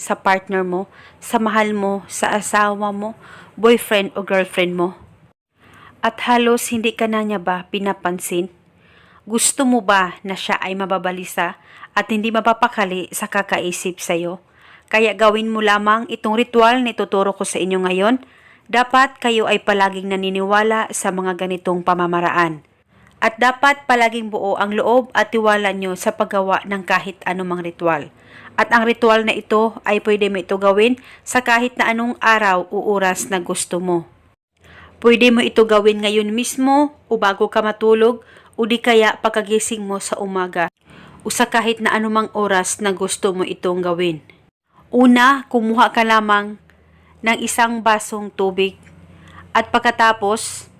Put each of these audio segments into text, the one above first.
sa partner mo, sa mahal mo, sa asawa mo, boyfriend o girlfriend mo? At halos hindi ka na niya ba pinapansin? Gusto mo ba na siya ay mababalisa at hindi mapapakali sa kakaisip sa'yo? Kaya gawin mo lamang itong ritual na ituturo ko sa inyo ngayon. Dapat kayo ay palaging naniniwala sa mga ganitong pamamaraan. At dapat palaging buo ang loob at tiwala nyo sa paggawa ng kahit anumang ritual. At ang ritual na ito ay pwede mo ito gawin sa kahit na anong araw o oras na gusto mo. Pwede mo ito gawin ngayon mismo o bago ka matulog o di kaya pagkagising mo sa umaga o sa kahit na anumang oras na gusto mo itong gawin. Una, kumuha ka lamang ng isang basong tubig at pagkatapos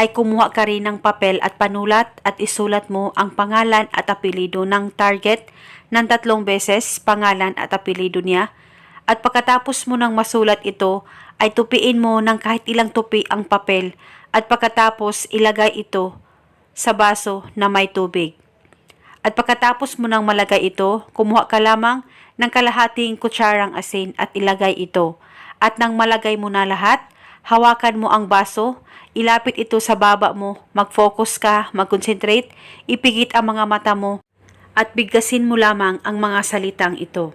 ay kumuha ka rin ng papel at panulat at isulat mo ang pangalan at apelido ng target ng tatlong beses pangalan at apelido niya. At pagkatapos mo nang masulat ito, ay tupiin mo ng kahit ilang tupi ang papel at pagkatapos ilagay ito sa baso na may tubig. At pagkatapos mo nang malagay ito, kumuha ka lamang ng kalahating kutsarang asin at ilagay ito. At nang malagay mo na lahat, hawakan mo ang baso, ilapit ito sa baba mo, mag-focus ka, mag-concentrate, ipigit ang mga mata mo, at bigkasin mo lamang ang mga salitang ito.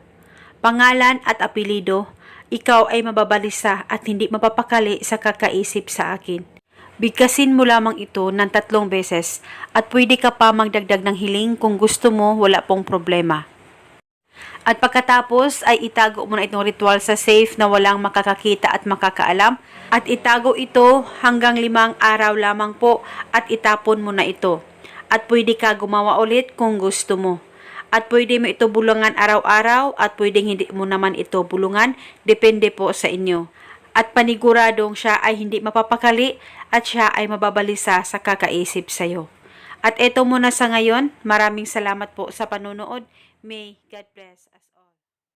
Pangalan at apelido, ikaw ay mababalisa at hindi mapapakali sa kakaisip sa akin. Bigkasin mo lamang ito ng tatlong beses at pwede ka pa magdagdag ng hiling kung gusto mo wala pong problema. At pagkatapos ay itago mo na itong ritual sa safe na walang makakakita at makakaalam at itago ito hanggang limang araw lamang po at itapon mo na ito. At pwede ka gumawa ulit kung gusto mo. At pwede mo ito bulungan araw-araw at pwedeng hindi mo naman ito bulungan, depende po sa inyo. At paniguradong siya ay hindi mapapakali at siya ay mababalisa sa kakaisip sa'yo. At ito muna sa ngayon, maraming salamat po sa panunood. May God bless us all.